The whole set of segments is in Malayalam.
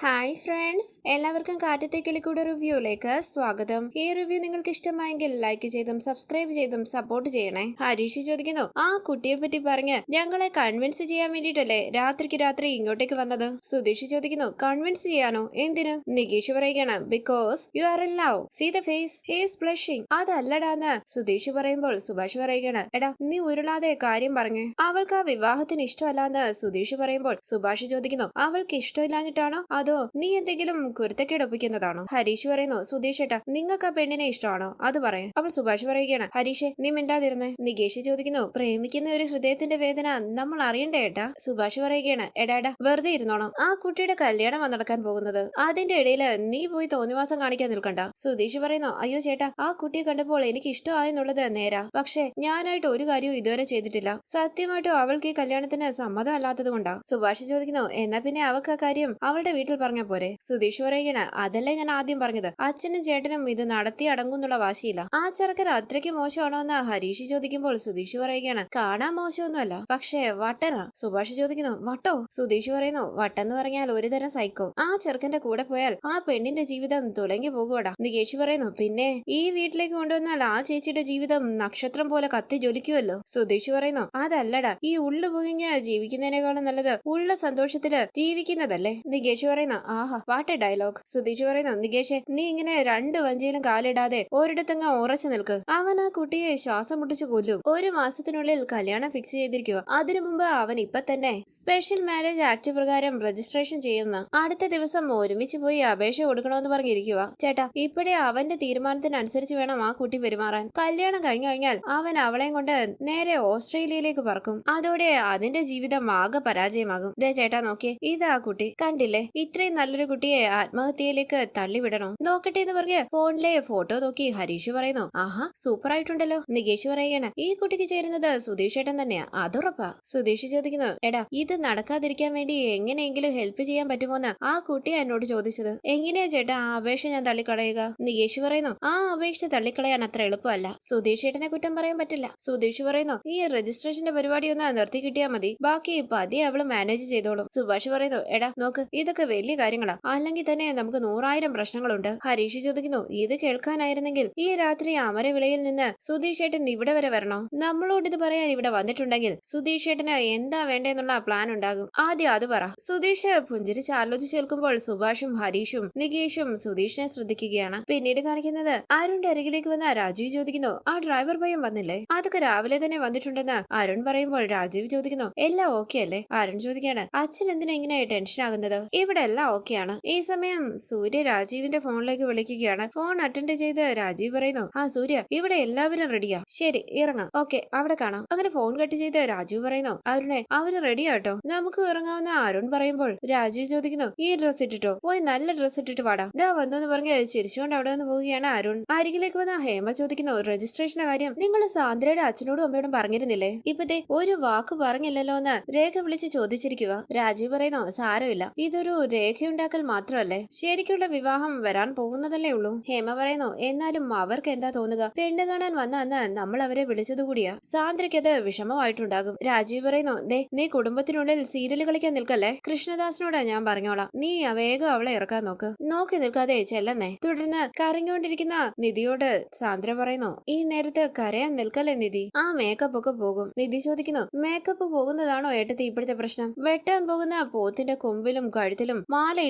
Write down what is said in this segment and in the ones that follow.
ഹായ് ഫ്രണ്ട്സ് എല്ലാവർക്കും കാറ്റത്തെ കിളിക്കൂടെ റിവ്യൂയിലേക്ക് സ്വാഗതം. ഈ റിവ്യൂ നിങ്ങൾക്ക് ഇഷ്ടമായെങ്കിൽ ലൈക്ക് ചെയ്തും സബ്സ്ക്രൈബ് ചെയ്തും സപ്പോർട്ട് ചെയ്യണേ. ഹരീഷ് ചോദിക്കുന്നു ആ കുട്ടിയെ പറ്റി പറഞ്ഞ് ഞങ്ങളെ കൺവിൻസ് ചെയ്യാൻ വേണ്ടിട്ടല്ലേ രാത്രിക്ക് രാത്രി ഇങ്ങോട്ടേക്ക് വന്നത്? സുധീഷ് ചോദിക്കുന്നു കൺവിൻസ് ചെയ്യാനോ? എന്തിനു? നികീഷ് പറയുകയാണ് because you are in love see the face he's blushing അതല്ലടാന്ന്. Sudheesh പറയുമ്പോൾ സുഭാഷ് പറയുകയാണ് എടാ നീ ഉരുളാതെ കാര്യം പറഞ്ഞു. അവൾക്ക് ആ വിവാഹത്തിന് ഇഷ്ടമല്ലാന്ന് സുധീഷ് പറയുമ്പോൾ സുഭാഷ് ചോദിക്കുന്നു അവൾക്ക് ഇഷ്ടമില്ലാഞ്ഞിട്ടാണോ അതോ നീ എന്തെങ്കിലും കുരുത്തക്കേട് ഒപ്പിക്കുന്നതാണോ? ഹരീഷ് പറയുന്നു സുധീഷ് ഏട്ടാ നിങ്ങൾക്ക് ആ പെണ്ണിനെ ഇഷ്ടമാണോ? അത് പറയാം. അപ്പോൾ സുഭാഷ് പറയുകയാണ് ഹരീഷെ നീ മിണ്ടാതിരുന്നേ. നികേഷ് ചോദിക്കുന്നു പ്രേമിക്കുന്ന ഒരു ഹൃദയത്തിന്റെ വേദന നമ്മൾ അറിയണ്ടേ ഏട്ടാ? സുഭാഷ് പറയുകയാണ് എടാടാ എടാ വെറുതെ ഇരുന്നോണം. ആ കുട്ടിയുടെ കല്യാണം നടക്കാൻ പോകുന്നത്. അതിന്റെ ഇടയിൽ നീ പോയി തോന്നിവാസം കാണിക്കാൻ നിൽക്കണ്ട. സുധീഷ് പറയുന്നു അയ്യോ ചേട്ടാ ആ കുട്ടിയെ കണ്ടപ്പോൾ എനിക്ക് ഇഷ്ടമായെന്നുള്ളത് നേരാ. പക്ഷേ ഞാനായിട്ട് ഒരു കാര്യവും ഇതുവരെ ചെയ്തിട്ടില്ല. സത്യമായിട്ടും അവൾക്ക് ഈ കല്യാണത്തിന് സമ്മതം അല്ലാത്തത് കൊണ്ടാ. സുഭാഷ് ചോദിക്കുന്നു എന്നാ പിന്നെ അവൾക്ക് ആ കാര്യം അവളുടെ വീട്ടിൽ പറഞ്ഞ പോരെ? സുധീഷ് പറയുകയാണ് അതല്ലേ ഞാൻ ആദ്യം പറഞ്ഞത്. അച്ഛനും ചേട്ടനും ഇത് നടത്തി അടങ്ങുന്നുള്ള വാശിയില്ല. ആ ചെറുക്കൻ അത്രയ്ക്ക് മോശമാണോ എന്ന് ഹരീഷ് ചോദിക്കുമ്പോൾ സുധീഷ് പറയുകയാണ് കാണാൻ മോശമൊന്നുമല്ല പക്ഷേ വട്ടനാ? സുഭാഷ് ചോദിക്കുന്നു വട്ടോ? സുധീഷ് പറയുന്നു വട്ടെന്ന് പറഞ്ഞാൽ ഒരു തരം സൈക്കോ ആ ചെറുക്കന്റെ കൂടെ പോയാൽ ആ പെണ്ണിന്റെ ജീവിതം തുലങ്ങി പോകുവടാ. നികേഷ് പറയുന്നു പിന്നെ ഈ വീട്ടിലേക്ക് കൊണ്ടുവന്നാൽ ആ ചേച്ചിയുടെ ജീവിതം നക്ഷത്രം പോലെ കത്തി ജ്വലിക്കുമല്ലോ സുധീഷ് പറയുന്നു അതല്ലടാ ഈ ഉള്ളു പൊങ്ങിഞ്ഞ് ജീവിക്കുന്നതിനേക്കാളും നല്ലത് ഉള്ള സന്തോഷത്തിൽ ജീവിക്കുന്നതല്ലേ? നികേഷ് പറയുന്നു aha what a dialogue. Sudheesh പറയുന്നു നികേഷെ നീ ഇങ്ങനെ രണ്ട് വഞ്ചിയിലും കാലിടാതെ ഒരിടത്തങ്ങ് ഉറച്ചു നിൽക്ക്. അവൻ ആ കുട്ടിയെ ശ്വാസം മുട്ടിച്ചു കൊല്ലും. ഒരു മാസത്തിനുള്ളിൽ കല്യാണം ഫിക്സ് ചെയ്തിരിക്കുക. അതിനു മുമ്പ് അവൻ ഇപ്പൊ തന്നെ സ്പെഷ്യൽ മാരേജ് ആക്ട് പ്രകാരം രജിസ്ട്രേഷൻ ചെയ്യുന്ന അടുത്ത ദിവസം ഒരുമിച്ച് പോയി അപേക്ഷ കൊടുക്കണമെന്ന് പറഞ്ഞിരിക്കുക. ചേട്ടാ ഇപ്പോഴേ അവന്റെ തീരുമാനത്തിനനുസരിച്ച് വേണം ആ കുട്ടി പെരുമാറാൻ. കല്യാണം കഴിഞ്ഞു കഴിഞ്ഞാൽ അവൻ അവളെയും കൊണ്ട് നേരെ ഓസ്ട്രേലിയയിലേക്ക് പറക്കും. അതോടെ അതിന്റെ ജീവിതം ആകെ പരാജയമാകും. ദേ ചേട്ടാ നോക്കിയേ ഇതാ കുട്ടി. കണ്ടില്ലേ? ഇത്രയും നല്ലൊരു കുട്ടിയെ ആത്മഹത്യയിലേക്ക് തള്ളിവിടണോ? നോക്കട്ടെ എന്ന് പറഞ്ഞ് ഫോണിലെ ഫോട്ടോ നോക്കി ഹരീഷ് പറയുന്നു ആഹാ സൂപ്പർ ആയിട്ടുണ്ടല്ലോ നികേഷ് പറയുകയാണ് ഈ കുട്ടിക്ക് ചേരുന്നത് സുധീഷ് ഏട്ടൻ തന്നെയാ. അതുറപ്പാ. സുധീഷ് ചോദിക്കുന്നു എടാ ഇത് നടക്കാതിരിക്കാൻ വേണ്ടി എങ്ങനെയെങ്കിലും ഹെൽപ്പ് ചെയ്യാൻ പറ്റുമോന്ന് ആ കുട്ടി എന്നോട് ചോദിച്ചത്. എങ്ങനെയാ ചേട്ടാ ആ അപേക്ഷ ഞാൻ തള്ളിക്കളയുക? നികേഷ് പറയുന്നു ആ അപേക്ഷ തള്ളിക്കളയാൻ അത്ര എളുപ്പമല്ല. സുധീഷ് ഏട്ടനെ കുറ്റം പറയാൻ പറ്റില്ല. സുധീഷ് പറയുന്നു ഈ രജിസ്ട്രേഷന്റെ പരിപാടി ഒന്ന് നിർത്തി കിട്ടിയാൽ മതി. ബാക്കി പതി അവൾ മാനേജ് ചെയ്തോളും. സുഭാഷ് പറയുന്നു എടാ നോക്ക് ഇതൊക്കെ വലിയ കാര്യങ്ങളാ. അല്ലെങ്കിൽ തന്നെ നമുക്ക് നൂറായിരം പ്രശ്നങ്ങളുണ്ട്. ഹരീഷ് ചോദിക്കുന്നു ഇത് കേൾക്കാനായിരുന്നെങ്കിൽ ഈ രാത്രി അമരവിളയിൽ നിന്ന് സുധീഷ് ഏട്ടൻ ഇവിടെ വരെ വരണോ? നമ്മളോട് ഇത് പറയാൻ ഇവിടെ വന്നിട്ടുണ്ടെങ്കിൽ സുധീഷ് ഏട്ടന് എന്താ വേണ്ടെന്നുള്ള പ്ലാൻ ഉണ്ടാകും. ആദ്യം അത് പറ. സുധീഷ് പുഞ്ചിരിച്ച് ആലോചിച്ച് നിൽക്കുമ്പോൾ സുഭാഷും ഹരീഷും നികേഷും സുധീഷിനെ ശ്രദ്ധിക്കുകയാണ്. പിന്നീട് കാണിക്കുന്നത് അരുണിന്റെ അരികിലേക്ക് വന്ന രാജീവ് ചോദിക്കുന്നു ആ ഡ്രൈവർ ഭയം വന്നില്ലേ? അതൊക്കെ രാവിലെ തന്നെ വന്നിട്ടുണ്ടെന്ന് അരുൺ പറയുമ്പോൾ രാജീവ് ചോദിക്കുന്നു എല്ലാം ഓക്കെ അല്ലേ? അരുൺ ചോദിക്കാണ് അച്ഛൻ എന്തിനാ ഇങ്ങനെ ടെൻഷൻ ആകുന്നത്? ഇവിടെ എല്ലാം ഓക്കെയാണ്. ഈ സമയം സൂര്യ രാജീവിന്റെ ഫോണിലേക്ക് വിളിക്കുകയാണ്. ഫോൺ അറ്റൻഡ് ചെയ്ത് രാജീവ് പറയുന്നു ആ സൂര്യ ഇവിടെ എല്ലാവരും റെഡിയാ ശരി ഇറങ്ങാം. ഓക്കെ അവിടെ കാണാം. അങ്ങനെ ഫോൺ കട്ട് ചെയ്ത് രാജീവ് പറയുന്നു അരുണെ അവർ റെഡിയാ കേട്ടോ നമുക്ക് ഇറങ്ങാവുന്ന അരുൺ പറയുമ്പോൾ രാജീവ് ചോദിക്കുന്നു ഈ ഡ്രസ് ഇട്ടിട്ടോ? പോയി നല്ല ഡ്രസ് ഇട്ടിട്ട് വാടാ. ഇതാ വന്നു എന്ന് പറഞ്ഞ് ചിരിച്ചുകൊണ്ട് അവിടെ നിന്ന് പോവുകയാണ് അരുൺ. അരികിലേക്ക് വന്ന ഹേമ ചോദിക്കുന്നു രജിസ്ട്രേഷന്റെ കാര്യം നിങ്ങൾ സാന്ദ്രയുടെ അച്ഛനോടും അമ്മയോടും പറഞ്ഞിരുന്നില്ലേ? ഇപ്പത്തെ ഒരു വാക്ക് പറഞ്ഞില്ലല്ലോ എന്ന് രേഖ വിളിച്ച് ചോദിച്ചിരിക്കുക രാജീവ് പറയുന്നു സാരമില്ല. ഇതൊരു രേഖയുണ്ടാക്കൽ മാത്രമല്ലേ? ശരിക്കുള്ള വിവാഹം വരാൻ പോകുന്നതല്ലേ ഉള്ളൂ. ഹേമ പറയുന്നു എന്നാലും അവർക്ക് എന്താ തോന്നുക? പെണ്ണ് കാണാൻ വന്ന അന്ന് നമ്മൾ അവരെ വിളിച്ചതുകൂടിയാ സാന്ദ്രയ്ക്ക് അത് വിഷമമായിട്ടുണ്ടാകും. രാജീവ് പറയുന്നു ദേ നീ കുടുംബത്തിനുള്ളിൽ സീരിയൽ കളിക്കാൻ നിൽക്കല്ലേ? കൃഷ്ണദാസിനോട് ഞാൻ പറഞ്ഞോളാം. നീ വേഗം അവളെ ഇറക്കാൻ നോക്ക്. നോക്കി നിൽക്കാതെ ചെല്ലന്നേ. തുടർന്ന് കരഞ്ഞുകൊണ്ടിരിക്കുന്ന നിധിയോട് സാന്ദ്ര പറയുന്നു ഈ നേരത്ത് കരയാൻ നിൽക്കല്ലേ നിധി? ആ മേക്കപ്പ് ഒക്കെ പോകും. നിധി ചോദിക്കുന്നു മേക്കപ്പ് പോകുന്നതാണോ ഏട്ടത്തി ഇപ്പോഴത്തെ പ്രശ്നം? വെട്ടാൻ പോകുന്ന പോത്തിന്റെ കൊമ്പിലും കഴുത്തിലും മാല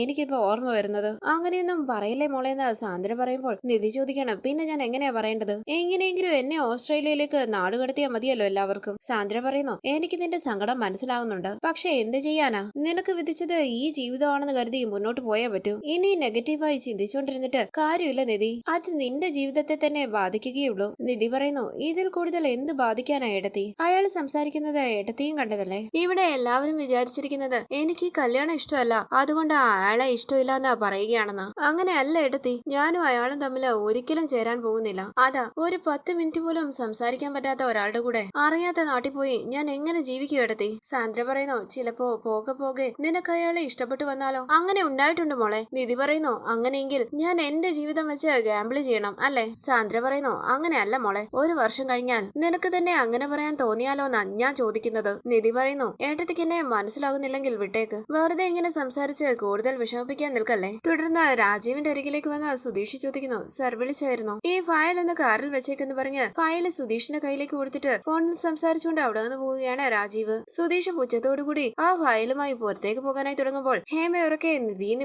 എനിക്കിപ്പോ ഓർമ്മ വരുന്നത്. അങ്ങനെയൊന്നും പറയില്ലേ മോളേന്ന് സാന്ദ്ര പറയുമ്പോൾ. നിധി ചോദിക്കണം. പിന്നെ ഞാൻ എങ്ങനെയാ പറയേണ്ടത്? എങ്ങനെയെങ്കിലും എന്നെ ഓസ്ട്രേലിയയിലേക്ക് നാടുകടത്തിയാൽ മതിയല്ലോ എല്ലാവർക്കും. സാന്ദ്ര പറയുന്നു എനിക്ക് നിന്റെ സങ്കടം മനസ്സിലാവുന്നുണ്ട്. പക്ഷെ എന്ത് ചെയ്യാനാ? നിനക്ക് വിധിച്ചത് ഈ ജീവിതമാണെന്ന് കരുതി മുന്നോട്ട് പോയേ പറ്റൂ. ഇനി നെഗറ്റീവായി ചിന്തിച്ചുകൊണ്ടിരുന്നിട്ട് കാര്യമില്ല നിധി. അത് നിന്റെ ജീവിതത്തെ തന്നെ ബാധിക്കുകയുള്ളൂ നിധി പറയുന്നു ഇതിൽ കൂടുതൽ എന്ത് ബാധിക്കാനാ ഏടത്തി? അയാൾ സംസാരിക്കുന്നത് ഏടത്തിയും കണ്ടതല്ലേ? ഇവിടെ എല്ലാവരും വിചാരിച്ചിരിക്കുന്നത് എനിക്ക് കല്യാണം ഇഷ്ടമല്ല. അതുകൊണ്ട് അയാളെ ഇഷ്ടമില്ല എന്ന് പറയുകയാണെന്ന്. അങ്ങനെയല്ല എടുത്തി. ഞാനും അയാളും തമ്മിൽ ഒരിക്കലും ചേരാൻ പോകുന്നില്ല. അതാ ഒരു പത്ത് മിനിറ്റ് പോലും സംസാരിക്കാൻ പറ്റാത്ത ഒരാളുടെ കൂടെ. അറിയാത്ത നാട്ടിൽ പോയി ഞാൻ എങ്ങനെ ജീവിക്കും എടുത്തി? സാന്ദ്ര പറയുന്നു ചിലപ്പോ പോകെ പോകെ നിനക്ക് അയാളെ ഇഷ്ടപ്പെട്ടു വന്നാലോ? അങ്ങനെ ഉണ്ടായിട്ടുണ്ട് മോളെ. നിധി പറയുന്നു അങ്ങനെയെങ്കിൽ ഞാൻ എന്റെ ജീവിതം വെച്ച് ഗാംബിൾ ചെയ്യണം അല്ലേ? സാന്ദ്ര പറയുന്നു അങ്ങനെയല്ല മോളെ. ഒരു വർഷം കഴിഞ്ഞാൽ നിനക്ക് തന്നെ അങ്ങനെ പറയാൻ തോന്നിയാലോന്നാ ഞാൻ ചോദിക്കുന്നത്. നിധി പറയുന്നു ഏട്ടത്തിക്ക് എന്നെ മനസ്സിലാകുന്നില്ലെങ്കിൽ വിട്ടേക്ക്. വെറുതെ ഇങ്ങനെ സംസാരിച്ച് കൂടുതൽ വിഷമിപ്പിക്കാൻ നിൽക്കല്ലേ? തുടർന്ന് രാജീവിന്റെ അരികിലേക്ക് വന്ന് സുധീഷ് ചോദിക്കുന്നു സർ വിളിച്ചായിരുന്നു? ഈ ഫയൽ ഒന്ന് കാറിൽ വെച്ചേക്കെന്ന് പറഞ്ഞ് ഫയൽ സുധീഷിന്റെ കയ്യിലേക്ക് കൊടുത്തിട്ട് ഫോണിൽ സംസാരിച്ചുകൊണ്ട് അവിടെ നിന്ന് പോവുകയാണ് രാജീവ്. സുധീഷ് പുച്ഛത്തോടുകൂടി ആ ഫയലുമായി പുറത്തേക്ക് പോകാനായി തുടങ്ങുമ്പോൾ ഹേമ ഉറക്കെ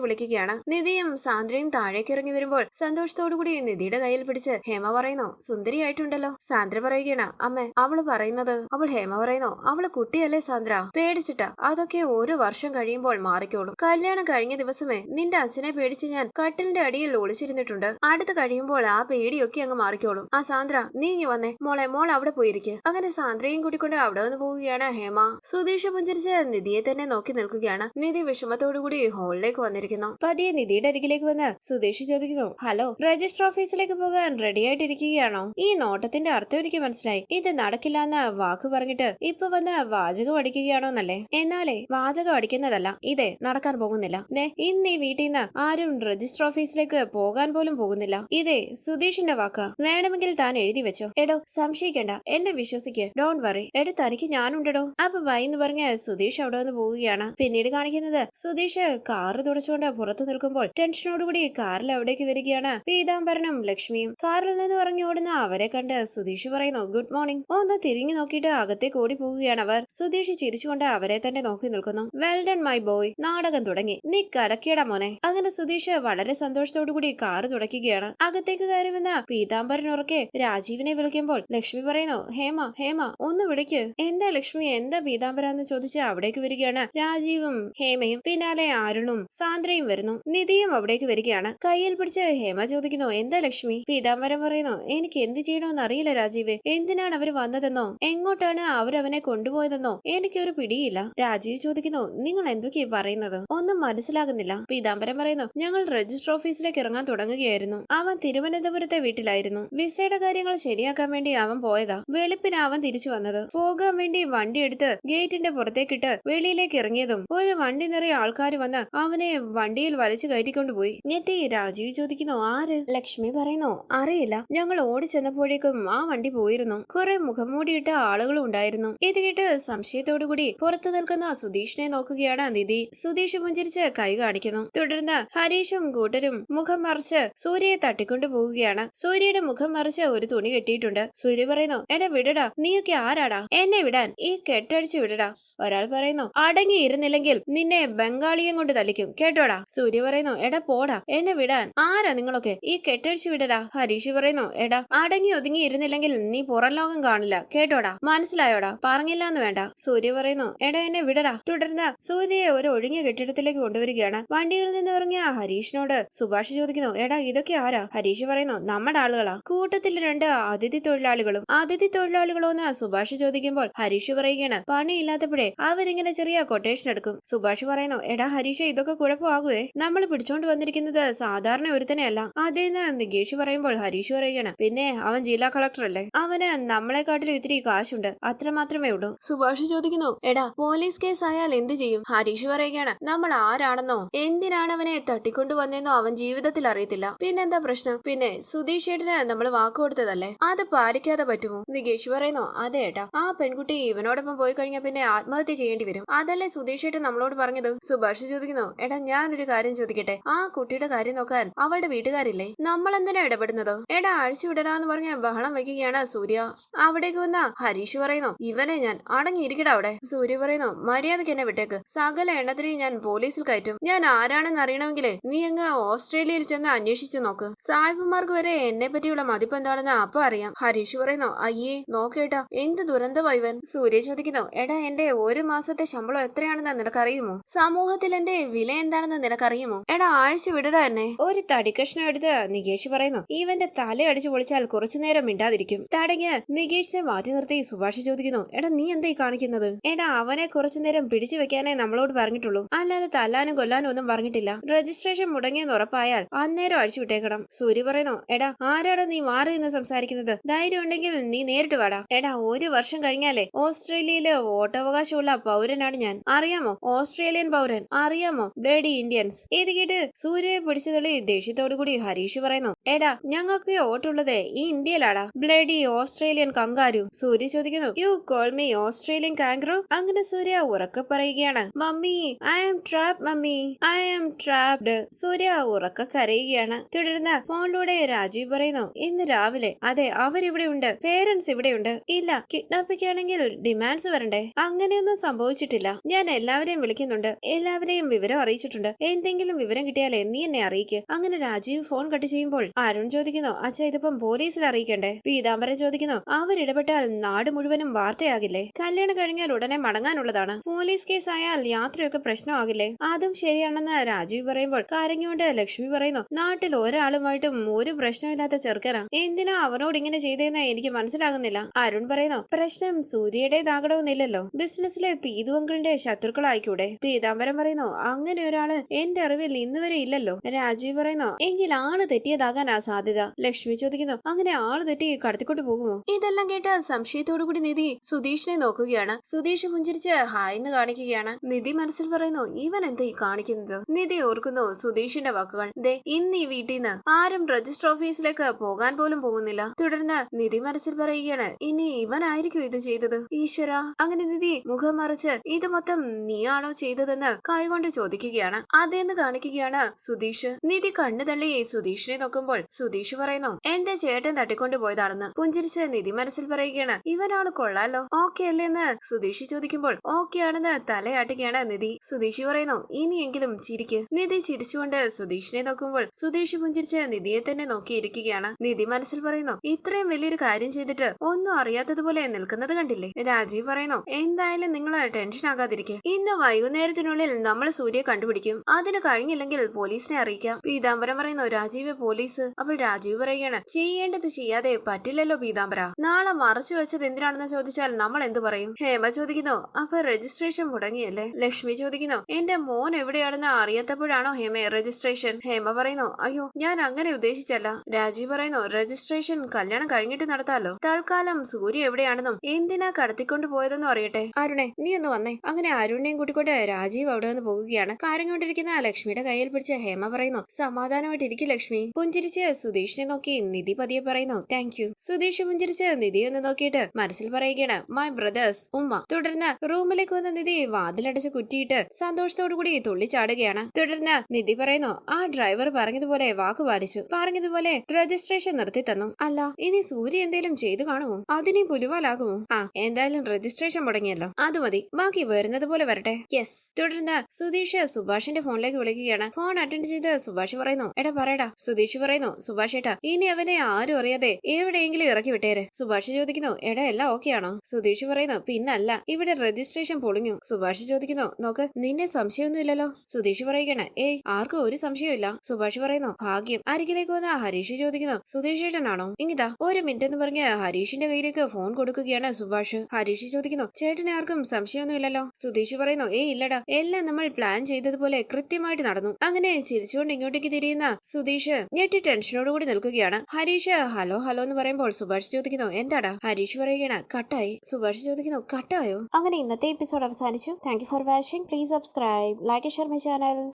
വിളിക്കുകയാണ്. നിധിയും സാന്ദ്രയും താഴേക്ക് ഇറങ്ങി വരുമ്പോൾ സന്തോഷത്തോടുകൂടി നിധിയുടെ കയ്യിൽ പിടിച്ച് ഹേമ പറയുന്നു സുന്ദരിയായിട്ടുണ്ടല്ലോ സാന്ദ്ര പറയുകയാണ് അമ്മ അവൾ പറയുന്നത് അവൾ ഹേമ പറയുന്നു അവൾ കുട്ടിയല്ലേ സാന്ദ്ര? പേടിച്ചിട്ട അതൊക്കെ ഒരു വർഷം കഴിയുമ്പോൾ മാറിക്കോളും. കല്യാണം കഴിഞ്ഞ ദിവസമേ നിന്റെ അച്ഛനെ പേടിച്ച് ഞാൻ കട്ടിലിന്റെ അടിയിൽ ഒളിച്ചിരുന്നിട്ടുണ്ട്. അടുത്ത് കഴിയുമ്പോൾ ആ പേടിയൊക്കെ അങ്ങ് മാറിക്കോളും. ആ സാന്ദ്ര നീ ഇങ്ങി വന്നേ. മോളെ മോൾ അവിടെ പോയിരിക്കെ. അങ്ങനെ സാന്ദ്രയും കൂട്ടിക്കൊണ്ട് അവിടെ വന്ന് പോവുകയാണ് ഹേമ. സുധീഷ് പുഞ്ചരിച്ച് നിധിയെ തന്നെ നോക്കി നിൽക്കുകയാണ്. നിധി വിഷമത്തോടുകൂടി ഹോളിലേക്ക് വന്നിരിക്കുന്നു. പതിയെ നിധിയുടെ അരികിലേക്ക് വന്ന് സുധീഷ് ചോദിക്കുന്നു ഹലോ രജിസ്റ്റർ ഓഫീസിലേക്ക് പോകാൻ റെഡി ആയിട്ടിരിക്കുകയാണോ? ഈ നോട്ടത്തിന്റെ അർത്ഥം എനിക്ക് മനസ്സിലായി. ഇത് നടക്കില്ല എന്ന വാക്ക് പറഞ്ഞിട്ട് ഇപ്പൊ വന്ന് വാചകം അടിക്കുകയാണോന്നല്ലേ? എന്നാലേ വാചകം അടിക്കുന്നതല്ല. ഇതേ നടക്കാൻ പോകുന്നില്ല. ദേ ഇന്ന് ഈ വീട്ടിൽ നിന്ന് ആരും രജിസ്റ്റർ ഓഫീസിലേക്ക് പോകാൻ പോലും പോകുന്നില്ല. ഇതേ സുധീഷിന്റെ വാക്ക് വേണമെങ്കിൽ താൻ എഴുതി വെച്ചോ. എടോ സംശയിക്കണ്ട. എന്നെ വിശ്വസിക്ക്. ഡോൺ വറി എടോ തനിക്ക് ഞാനുണ്ടടോ. അപ്പൊ വൈന്ന് പറഞ്ഞ് സുധീഷ് അവിടെ നിന്ന് പോവുകയാണ്. പിന്നീട് കാണിക്കുന്നത് സുധീഷ് കാറ് തുടച്ചുകൊണ്ട് പുറത്തു നിൽക്കുമ്പോൾ ടെൻഷനോടുകൂടി കാറിൽ അവിടേക്ക് വരികയാണ് പീതാംബരനും ലക്ഷ്മിയും. കാറിൽ നിന്ന് ഇറങ്ങി ഓടുന്ന അവരെ കണ്ട് സുധീഷ് പറയുന്നു ഗുഡ് മോർണിംഗ് ഒന്ന് തിരിഞ്ഞു നോക്കിയിട്ട് അകത്തേക്ക് ഓടി പോവുകയാണ് അവർ. സുധീഷ് ചിരിച്ചുകൊണ്ട് അവരെ തന്നെ നോക്കി നിൽക്കുന്നു. വെൽ ഡൺ മൈ ബോയ് നാടകം തുടങ്ങി. നീ കലക്കിയടാ മോനെ. അങ്ങനെ സുധീഷ് വളരെ സന്തോഷത്തോടു കൂടി കാറ് തുടക്കുകയാണ് അകത്തേക്ക് കയറി വന്ന പീതാംബരൻ ഉറക്കെ രാജീവിനെ വിളിക്കുമ്പോൾ ലക്ഷ്മി പറയുന്നു ഹേമ ഹേമ ഒന്ന് വിളിക്ക്. എന്താ ലക്ഷ്മി? എന്താ പീതാംബര എന്ന് ചോദിച്ച് അവിടേക്ക് വരികയാണ്? രാജീവും ഹേമയും പിന്നാലെ ആരുണും സാന്ദ്രയും വരുന്നു. നിധിയും അവിടേക്ക് വരികയാണ്. കയ്യിൽ പിടിച്ച് ഹേമ ചോദിക്കുന്നു എന്താ ലക്ഷ്മി? പീതാംബരൻ പറയുന്നു എനിക്ക് എന്ത് ചെയ്യണമെന്ന് അറിയില്ല രാജീവ്. എന്തിനാണ് അവർ വന്നതെന്നോ? എങ്ങോട്ടാണ് അവരവനെ കൊണ്ടുപോയതെന്നോ? എനിക്കൊരു പിടിയില്ല. രാജീവ് ചോദിക്കുന്നു നിങ്ങൾ എന്തൊക്കെയാ പറയുന്നത്? ഒന്നും മനസ്സിലാകുന്നില്ല. പീതാംബരം പറയുന്നു ഞങ്ങൾ രജിസ്റ്റർ ഓഫീസിലേക്ക് ഇറങ്ങാൻ തുടങ്ങുകയായിരുന്നു. അവൻ തിരുവനന്തപുരത്തെ വീട്ടിലായിരുന്നു. വിസയുടെ കാര്യങ്ങൾ ശരിയാക്കാൻ വേണ്ടി അവൻ പോയതാ. വെളുപ്പിന് അവൻ തിരിച്ചു വന്നത്. പോകാൻ വേണ്ടി വണ്ടി എടുത്ത് ഗേറ്റിന്റെ പുറത്തേക്കിട്ട് വെളിയിലേക്ക് ഇറങ്ങിയതും ഒരു വണ്ടി നിറയെ ആൾക്കാർ വന്ന് അവനെ വണ്ടിയിൽ വലിച്ചു കയറ്റിക്കൊണ്ടുപോയി. ഞെട്ടി രാജീവ് ചോദിക്കുന്നു ആര്? ലക്ഷ്മി പറയുന്നു അറിയില്ല. ഞങ്ങൾ ഓടി ചെന്നപ്പോഴേക്കും ആ വണ്ടി പോയിരുന്നു. കുറെ മുഖംമൂടിയിട്ട ആളുകളും ഉണ്ടായിരുന്നു. ഇത് കേട്ട് സംശയത്തോടുകൂടി പുറത്തു നിൽക്കുന്ന സുധീഷിനെ നോക്കുകയാണ് നിധി. സുധീഷ് പുഞ്ചിരിച്ച് കൈ കാണിക്കുന്നു. തുടർന്ന് ഹരീഷും കൂട്ടരും മുഖം മറിച്ച് സൂര്യയെ തട്ടിക്കൊണ്ടു പോവുകയാണ്. സൂര്യയുടെ മുഖം മറിച്ച് ഒരു തുണി കെട്ടിയിട്ടുണ്ട്. സൂര്യ പറയുന്നു എടാ വിടടാ നീയൊക്കെ ആരാടാ? എന്നെ വിടാൻ. ഈ കെട്ടടിച്ചു വിടടാ. ഒരാൾ പറയുന്നു അടങ്ങി ഇരുന്നില്ലെങ്കിൽ നിന്നെ ബംഗാളിയും കൊണ്ട് തലിക്കും കേട്ടോടാ? സൂര്യ പറയുന്നു എടാ പോടാ എന്നെ വിടാൻ. ആരാ നിങ്ങളൊക്കെ? ഈ കെട്ടടിച്ചു വിടടാ. ഹരീഷ് പറയുന്നു എടാ അടങ്ങി ഒതുങ്ങി ഇരുന്നില്ലെങ്കിൽ നീ പുറം ലോകം കാണില്ല. കേട്ടോടാ? മനസ്സിലായോടാ? പറഞ്ഞില്ല എന്ന് വേണ്ട. സൂര്യ പറയുന്നു എടാ എന്നെ വിടടാ. തുടർന്ന് സൂര്യയെ ഒരു ഒഴിഞ്ഞ കെട്ടിടത്തിലേക്ക് കൊണ്ടുവരികയാണ്. വണ്ടിയിൽ നിന്ന് ഇറങ്ങിയ ഹരീഷിനോട് സുഭാഷ് ചോദിക്കുന്നു എടാ ഇതൊക്കെ ആരാ? ഹരീഷ് പറയുന്നു നമ്മുടെ ആളുകളാ. കൂട്ടത്തിൽ രണ്ട് അതിഥി തൊഴിലാളികളും. അതിഥി തൊഴിലാളികളോന്ന് സുഭാഷ് ചോദിക്കുമ്പോൾ ഹരീഷ് പറയുകയാണ് പണിയില്ലാത്തപ്പോഴേ അവരിങ്ങനെ ചെറിയ കൊട്ടേഷൻ എടുക്കും. സുഭാഷ് പറയുന്നു എടാ ഹരീഷ് ഇതൊക്കെ കുഴപ്പമാകുവേ? നമ്മൾ പിടിച്ചോണ്ട് വന്നിരിക്കുന്നത് സാധാരണ ഒരുത്തനെയല്ല അതേന്ന് നികേഷ് പറയുമ്പോൾ ഹരീഷ് പറയുകയാണ് പിന്നെ അവൻ ജില്ലാ കളക്ടർ അല്ലേ? അവന് നമ്മളെക്കാട്ടിലും ഇത്തിരി കാശുണ്ട്. അത്ര മാത്രമേ ഉള്ളൂ. സുഭാഷ് ചോദിക്കുന്നു എടാ പോലീസ് കേസ് ആയാൽ എന്ത് ചെയ്യും? ഹരീഷ് പറയുകയാണ് നമ്മൾ ആരാണെന്നോ എന്തിനാണ് അവനെ തട്ടിക്കൊണ്ടുവന്നെന്നോ അവൻ ജീവിതത്തിൽ അറിയത്തില്ല. പിന്നെന്താ പ്രശ്നം? പിന്നെ സുധീഷ് ഏട്ടന് നമ്മൾ വാക്ക് കൊടുത്തതല്ലേ? അത് പാലിക്കാതെ പറ്റുമോ? നികേഷ് പറയുന്നു അതെ ഏട്ടാ. ആ പെൺകുട്ടി ഇവനോടൊപ്പം പോയി കഴിഞ്ഞാൽ പിന്നെ ആത്മഹത്യ ചെയ്യേണ്ടി വരും. അതല്ലേ സുധീഷ് ഏട്ടൻ നമ്മളോട് പറഞ്ഞത്? സുഭാഷ് ചോദിക്കുന്നു എടാ ഞാനൊരു കാര്യം ചോദിക്കട്ടെ? ആ കുട്ടിയുടെ കാര്യം നോക്കാൻ അവളുടെ വീട്ടുകാരില്ലേ? നമ്മൾ എന്തിനാ ഇടപെടുന്നത്? എടാ അഴിച്ചു വിടടാന്ന് പറഞ്ഞ് ബഹളം വയ്ക്കുകയാണ് സൂര്യ. അവിടേക്ക് വന്ന ഹരീഷ് പറയുന്നു ഇവനെ ഞാൻ അടങ്ങിയിരിക്കട അവിടെ. സൂര്യ പറയുന്നു മര്യാദയ്ക്ക് എന്നെ വിട്ടേക്ക്. സകല എണ്ണത്തിനെയും ഞാൻ പോലീസിൽ കയറ്റും. ഞാൻ ആരാണെന്ന് അറിയണമെങ്കിലേ നീ അങ്ങ് ഓസ്ട്രേലിയയിൽ ചെന്ന് അന്വേഷിച്ചു നോക്ക്. സാഹിബുമാർക്ക് വരെ എന്നെ പറ്റിയുള്ള മതിപ്പ് എന്താണെന്ന് അപ്പൊ അറിയാം. ഹരീഷ് പറയുന്നു അയ്യേ നോക്കേട്ടാ എന്ത് ദുരന്തമാ ഇവൻ? സൂര്യ ചോദിക്കുന്നു എടാ എന്റെ ഒരു മാസത്തെ ശമ്പളം എത്രയാണെന്ന് നിനക്കറിയുമോ? സമൂഹത്തിൽ എന്റെ വില എന്താണെന്ന് നിനക്കറിയുമോ? എടാ ആഴ്ച വിടടാ എന്നെ. ഒരു തടിക്കഷ്ണം എടുത്ത് നികേഷ് പറയുന്നു ഇവന്റെ തല അടിച്ചു പൊളിച്ചാൽ കുറച്ചു നേരം മിണ്ടാതിരിക്കും. തടങ്ങ് നികേഷിനെ മാറ്റി നിർത്തി സുഭാഷ് ചോദിക്കുന്നു എടാ നീ എന്തായി കാണിക്കുന്നത്? എടാ അവനെ കുറച്ചു നേരം പിടിച്ചു വെക്കാനേ നമ്മളോട് പറഞ്ഞിട്ടുള്ളൂ. അല്ലാതെ തല്ലാനും കൊല്ലാനും ഒന്നും പറഞ്ഞിട്ടില്ല. രജിസ്ട്രേഷൻ മുടങ്ങിയെന്ന് ഉറപ്പായാൽ അന്നേരം അഴിച്ചു വിട്ടേക്കണം. സൂര്യ പറയുന്നു എടാ ആരാടാ നീ മാറി എന്ന് സംസാരിക്കുന്നത്? ധൈര്യം ഉണ്ടെങ്കിൽ നീ നേരിട്ട് വാടാ. എടാ ഒരു വർഷം കഴിഞ്ഞാലേ ഓസ്ട്രേലിയയിലെ വോട്ടവകാശമുള്ള പൗരനാണ് ഞാൻ. അറിയാമോ? ഓസ്ട്രേലിയൻ പൗരൻ. അറിയാമോ? Bloody Indians. ഇത് കേട്ട് സൂര്യയെ പിടിച്ചു തള്ളി ദേഷ്യത്തോടു കൂടി ഹരീഷ് പറയുന്നു എടാ ഞങ്ങൾക്ക് വോട്ടുള്ളത് ഈ ഇന്ത്യയിലാടാ. Bloody Australian kangaroo. സൂര്യ ചോദിക്കുന്നു you call me Australian kangaroo അങ്ങനെ സൂര്യ ഉറക്കെ പറയുകയാണ് mummy I am trap mummy I am trapped Surya ഉറക്ക കരയുകയാണ്. തുടർന്ന് ഫോണിലൂടെ രാജീവ് പറയുന്നു ഇന്ന് രാവിലെ. അതെ അവരിവിടെ ഉണ്ട്. പേരൻസ് ഇവിടെയുണ്ട് ഇല്ല കിഡ്നാപ്പിക്കാണെങ്കിൽ ഡിമാൻഡ്സ് വരണ്ടേ? അങ്ങനെയൊന്നും സംഭവിച്ചിട്ടില്ല. ഞാൻ എല്ലാവരെയും വിളിക്കുന്നുണ്ട്. എല്ലാവരെയും വിവരം അറിയിച്ചിട്ടുണ്ട്. എന്തെങ്കിലും വിവരം കിട്ടിയാലേ നീ എന്നെ അറിയിക്ക്. അങ്ങനെ രാജീവ് ഫോൺ കട്ട് ചെയ്യുമ്പോൾ അരുൺ ചോദിക്കുന്നു അച്ഛ ഇതിപ്പം പോലീസിൽ അറിയിക്കണ്ടേ? പീതാംബരൻ ചോദിക്കുന്നു അവരിടപെട്ടാൽ നാട് മുഴുവനും വാർത്തയാകില്ലേ? കല്യാണം കഴിഞ്ഞാൽ ഉടനെ മടങ്ങാനുള്ളതാണ്. പോലീസ് കേസായാൽ യാത്രയൊക്കെ യാത്രയൊക്കെ പ്രശ്നമാകില്ലേ അതും ശരിയാണെന്ന് രാജീവ് പറയുമ്പോൾ കരഞ്ഞുകൊണ്ട് ലക്ഷ്മി പറയുന്നു നാട്ടിൽ ഒരാളുമായിട്ടും ഒരു പ്രശ്നമില്ലാത്ത ചെറുക്കനാ. എന്തിനാ അവനോട് ഇങ്ങനെ ചെയ്തതെന്ന് എനിക്ക് മനസ്സിലാകുന്നില്ല. അരുൺ പറയുന്നു പ്രശ്നം സൂര്യയുടേതാകണമെന്നില്ലല്ലോ. ബിസിനസ്സിലെ പീതു അങ്കിളിന്റെ ശത്രുക്കളായിക്കൂടെ? പീതാംബരം പറയുന്നു അങ്ങനെ ഒരാൾ എന്റെ അറിവിൽ ഇന്നുവരെ ഇല്ലല്ലോ. രാജീവ് പറയുന്നു എങ്കിൽ ആൾ തെറ്റിയതാകാനാ സാധ്യത. ലക്ഷ്മി ചോദിക്കുന്നു അങ്ങനെ ആൾ തെറ്റി കടത്തിക്കൊണ്ട് പോകുമോ? ഇതെല്ലാം കേട്ട് സംശയത്തോടു കൂടി നിധി സുധീഷിനെ നോക്കുകയാണ്. സുധീഷ് പുഞ്ചിരിച്ച് ഹായ്ന്ന് കാണിക്കുകയാണ്. നിധി മനസ്സിൽ പറയുന്നു ഇവൻ എന്താ ഈ കാണിക്കുന്നത്? നിധി ഓർക്കുന്നു സുധീഷിന്റെ വാക്കുകൾ. ദേ ഇന്ന് ഈ വീട്ടിൽ നിന്ന് ആരും രജിസ്റ്റർ ഓഫീസിലേക്ക് പോകാൻ പോലും പോകുന്നില്ല. തുടർന്ന് നിധി മനസ്സിൽ പറയുകയാണ് ഇനി ഇവനായിരിക്കും ഇത് ചെയ്തത്. ഈശ്വര അങ്ങനെ നിധി മുഖം മറിച്ച് ഇത് മൊത്തം നീയാണോ ചെയ്തതെന്ന് കൈകൊണ്ട് ചോദിക്കുകയാണ്. അതേന്ന് കാണിക്കുകയാണ് സുധീഷ്. നിധി കണ്ണു തള്ളി സുധീഷിനെ നോക്കുമ്പോൾ സുധീഷ് പറയുന്നു എന്റെ ചേട്ടൻ തട്ടിക്കൊണ്ടു പോയതാണെന്ന്. പുഞ്ചിരിച്ച് നിധി മനസ്സിൽ പറയുകയാണ് ഇവനാണ് കൊള്ളാലോ? ഓക്കെ അല്ലേന്ന് സുധീഷ് ചോദിക്കുമ്പോൾ ഓക്കെ ആണെന്ന് തലയാട്ടുകയാണ് നിധി. സുധീഷ് പറയുന്നു ഇനിയെങ്കിലും ചിരിക്ക്. നിധി ചിരിച്ചുകൊണ്ട് സുധീഷിനെ നോക്കുമ്പോൾ സുധീഷ് പുഞ്ചിരിച്ച് നിധിയെ തന്നെ നോക്കിയിരിക്കുകയാണ്. നിധി മനസ്സിൽ പറയുന്നു ഇത്രയും വലിയൊരു കാര്യം ചെയ്തിട്ട് ഒന്നും അറിയാത്തതുപോലെ നിൽക്കുന്നത് കണ്ടില്ലേ? രാജീവ് പറയുന്നു എന്തായാലും നിങ്ങൾ ടെൻഷൻ ആകാതിരിക്കുക. ഇന്ന് വൈകുന്നേരത്തിനുള്ളിൽ നമ്മൾ സൂര്യ കണ്ടുപിടിക്കും. അതിന് കഴിഞ്ഞില്ലെങ്കിൽ പോലീസിനെ അറിയിക്കാം. പീതാംബരം പറയുന്നു രാജീവ് പോലീസ്. അപ്പോൾ രാജീവ് പറയുകയാണ് ചെയ്യേണ്ടത് ചെയ്യാതെ പറ്റില്ലല്ലോ പീതാംബര. നാളെ മറച്ചു വെച്ചത് എന്തിനാണെന്ന് ചോദിച്ചാൽ നമ്മൾ എന്തു പറയും? ഹേമ ചോദിക്കുന്നു അപ്പൊ രജിസ്ട്രേഷൻ മുടങ്ങിയല്ലേ? ലക്ഷ്മി ചോദിക്കുന്നു എന്റെ മോൻ എവിടെയാണെന്ന് അറിയാത്തപ്പോഴാണോ ഹേമ രജിസ്ട്രേഷൻ ഹേമ പറയുന്നു അയ്യോ ഞാൻ അങ്ങനെ ഉദ്ദേശിച്ചല്ല. രാജീവ് പറയുന്നു രജിസ്ട്രേഷൻ കല്യാണം കഴിഞ്ഞിട്ട് നടത്താലോ? തൽക്കാലം സൂര്യ എവിടെയാണെന്നും എന്തിനാ കടത്തിക്കൊണ്ട് പോയതെന്നും അറിയട്ടെ. അരുണെ നീ ഒന്ന് വന്നേ. അങ്ങനെ അരുണിനെയും കൂട്ടിക്കൊണ്ട് രാജീവ് അവിടെ നിന്ന് പോകുകയാണ് കരഞ്ഞുകൊണ്ടിരിക്കുന്ന ലക്ഷ്മിയുടെ കയ്യിൽ പിടിച്ച ഹേമ പറയുന്നു സമാധാനമായിട്ട് ഇരിക്കും ലക്ഷ്മി. പുഞ്ചിരിച്ച് സുധീഷിനെ നോക്കി നിധി പതിയെ പറയുന്നു താങ്ക് യു സുധീഷ് പുഞ്ചിരിച്ച് നിധി ഒന്ന് നോക്കിയിട്ട് മനസ്സിൽ പറയുകയാണ് മൈ ബ്രദേഴ്സ് ഉമ്മ. തുടർന്ന് റൂമിലേക്ക് വന്ന നിധി വാതിലടച്ച് കുറ്റിയിട്ട് സന്തോഷത്തോടു കൂടി തുള്ളിച്ചാടുകയാണ് തുടർന്ന് നിധി പറയുന്നു ആ ഡ്രൈവർ പറഞ്ഞതുപോലെ വാക്ക് പാലിച്ചു. പറഞ്ഞതുപോലെ രജിസ്ട്രേഷൻ നിർത്തി തന്നു. അല്ല ഇനി സൂര്യ എന്തേലും ചെയ്തു കാണുമോ? അതിനെ പുലിവാലാകുമോ? ആ എന്തായാലും രജിസ്ട്രേഷൻ മുടങ്ങിയല്ലോ. അത് മതി. ബാക്കി വരുന്നത് പോലെ വരട്ടെ. യെസ് തുടർന്ന് സുധീഷ് സുഭാഷിന്റെ ഫോണിലേക്ക് വിളിക്കുകയാണ്. ഫോൺ അറ്റൻഡ് ചെയ്ത് സുഭാഷ് പറയുന്നു എടാ പറയടാ. സുധീഷ് പറയുന്നു സുഭാഷ് ഏട്ടാ ഇനി അവനെ ആരും അറിയാതെ എവിടെയെങ്കിലും ഇറക്കി വിട്ടേര്. സുഭാഷ് ചോദിക്കുന്നു എടാ എല്ലാം ഓക്കെ ആണോ? സുധീഷ് പറയുന്നു പിന്നല്ല ഇവിടെ രജിസ്ട്രേഷൻ പൊളിഞ്ഞു. സുഭാഷ് ചോദിക്കുന്നു നോക്ക് നിന്നെ സംശയമൊന്നുമില്ലല്ലോ. സുധീഷ് പറയുകയാണ് ഏയ് ആർക്കും ഒരു സംശയമില്ല സുഭാഷ് പറയുന്നു ഭാഗ്യം. അരികിലേക്ക് വന്ന ഹരീഷ് ചോദിക്കുന്നു സുധീഷ് ഏട്ടനാണോ ഇങ്ങിതാ ഒരു മിനിറ്റ് എന്ന് പറഞ്ഞ് ഹരീഷിന്റെ കയ്യിലേക്ക് ഫോൺ കൊടുക്കുകയാണ് സുഭാഷ്. ഹരീഷ് ചോദിക്കുന്നു ചേട്ടന് ആർക്കും സംശയമൊന്നുമില്ലല്ലോ? സുധീഷ് പറയുന്നു ഏയ് ഇല്ലടാ. എല്ലാം നമ്മൾ പ്ലാൻ ചെയ്തതുപോലെ കൃത്യമായിട്ട് നടന്നു. അങ്ങനെ ചിരിച്ചുകൊണ്ട് ഇങ്ങോട്ടേക്ക് തിരിയുന്ന സുധീഷ് ഞെട്ടി ടെൻഷനോട് കൂടി നിൽക്കുകയാണ്. ഹരീഷ് ഹലോ ഹലോ എന്ന് പറയുമ്പോൾ സുഭാഷ് ചോദിക്കുന്നു എന്താടാ? ഹരീഷ് പറയുകയാണ് കട്ടായി. സുഭാഷ് ചോദിക്കുന്നു കട്ടായോ? അങ്ങനെ ഇന്നത്തെ എപ്പിസോഡ് അവസാനിച്ചു. Thank for watching please subscribe like share my channel